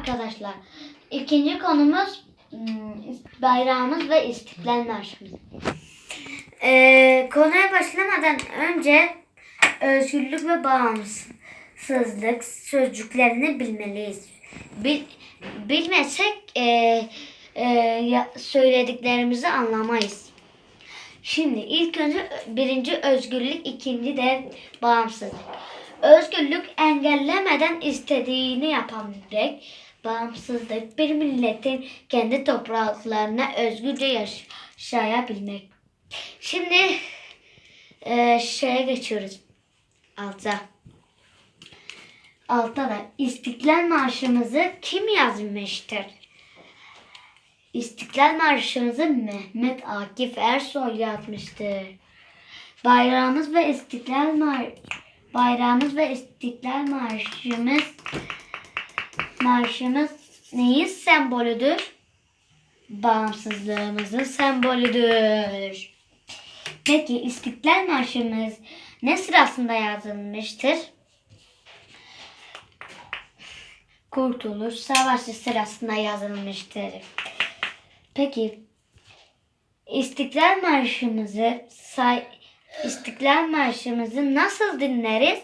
arkadaşlar. İkinci konumuz hmm, bayrağımız ve İstiklal Marşımız. Ee, konuya başlamadan önce özgürlük ve bağımsızlık sözcüklerini bilmeliyiz. Bil, bilmezsek e, e, söylediklerimizi anlamayız. Şimdi ilk önce birinci özgürlük, ikinci de bağımsızlık. Özgürlük engellemeden istediğini yapabilmek, bağımsızlık bir milletin kendi topraklarına özgürce yaşayabilmek. Şimdi e, şeye geçiyoruz. Alta. Altta da İstiklal Marşımızı kim yazmıştır? İstiklal Marşımızı Mehmet Akif Ersoy yazmıştır. Bayrağımız ve İstiklal Mar Bayrağımız ve İstiklal Marşımız Marşımız neyin sembolüdür? Bağımsızlığımızın sembolüdür. Peki İstiklal Marşımız ne sırasında yazılmıştır? Kurtuluş Savaşı sırasında yazılmıştır. Peki İstiklal Marşımızı say İstiklal Marşımızı nasıl dinleriz?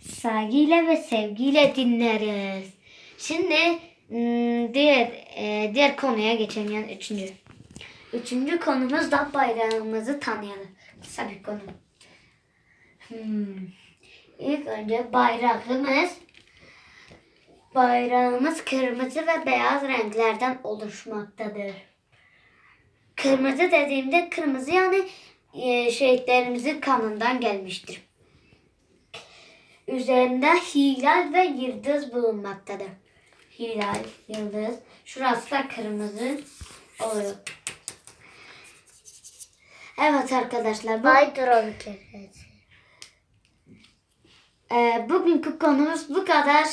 Saygıyla ve sevgiyle dinleriz. Şimdi hmm, diğer e, diğer konuya geçelim yani üçüncü. Üçüncü konumuz da bayrağımızı tanıyalım. Kısa bir konu. Hmm. İlk önce bayrağımız bayrağımız kırmızı ve beyaz renklerden oluşmaktadır. Kırmızı dediğimde kırmızı yani şehitlerimizin kanından gelmiştir. Üzerinde hilal ve yıldız bulunmaktadır. Hilal, yıldız. Şurası da kırmızı oluyor. Evet arkadaşlar. Bu, Baydron keresi. e, bugünkü konumuz bu kadar.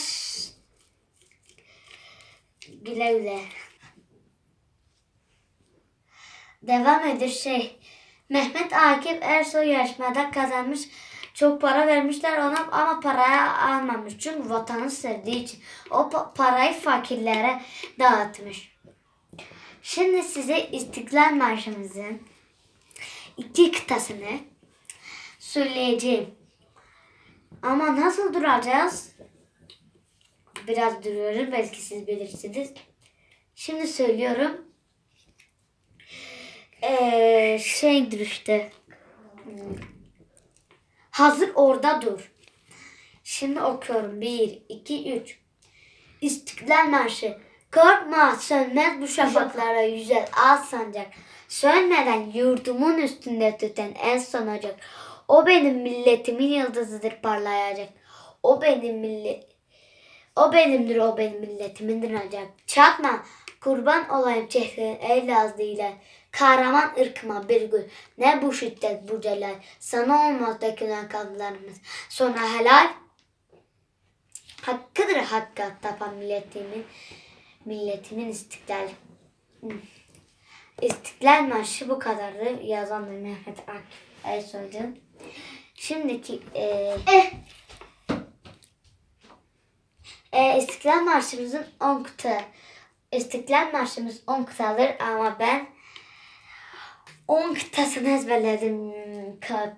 Güle güle. Devam ediyor şey. Mehmet Akif Ersoy yarışmada kazanmış. Çok para vermişler ona ama paraya almamış. Çünkü vatanı sevdiği için. O pa- parayı fakirlere dağıtmış. Şimdi size İstiklal Marşımızın iki kıtasını söyleyeceğim. Ama nasıl duracağız? Biraz duruyoruz. Belki siz bilirsiniz. Şimdi söylüyorum. Ee, şeydir işte. Hazır orada dur. Şimdi okuyorum. Bir, iki, üç. İstiklal Marşı. Korkma sönmez bu şafaklara yüzer al sancak. Sönmeden yurdumun üstünde tüten en son ocak. O benim milletimin yıldızıdır parlayacak. O benim millet o benimdir o benim milletimindir ancak. Çakma kurban olayım çehrin ey lazlıyla. Kahraman ırkıma bir gün. Ne bu şiddet bu celal. Sana olmaz dökülen kanlarımız. Sonra helal. Hakkıdır hakka tapan milletimin. Milletimin istiklal. İstiklal Marşı bu kadardı. Yazan da Mehmet Akif Ersoy'du. Şimdiki e, Eh. e, İstiklal Marşımızın 10 kıta. İstiklal Marşımız 10 kıtadır ama ben 10 kıtasını ezberledim kağıt,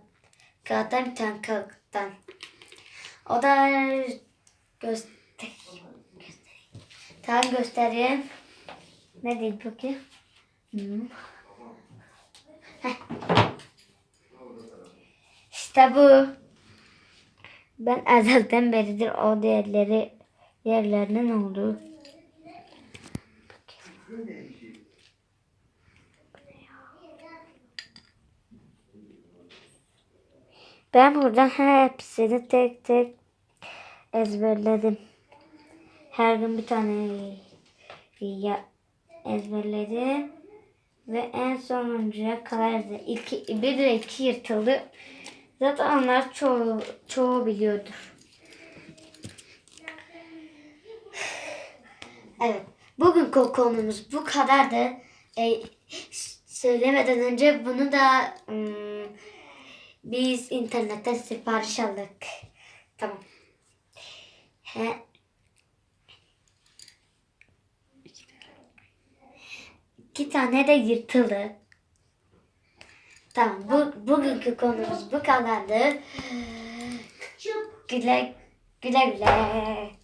kağıttan bir tane kağıttan. O da göstereyim. göstereyim. Tamam göstereyim. Ne diyeyim peki? Hmm. İşte bu. Ben ezelden beridir o değerleri yerlerinin olduğu. Ben buradan hepsini tek tek ezberledim. Her gün bir tane ya ezberledim. Ve en sonuncuya kadar da iki, bir ve iki yırtıldı. Zaten onlar çoğu, çoğu biliyordur. Evet. Bugün konumuz bu kadardı. E, söylemeden önce bunu da hmm, biz internetten sipariş aldık. Tamam. He. İki tane de yırtılı. Tamam. Bu, bugünkü konumuz bu kadardı. Güle güle güle.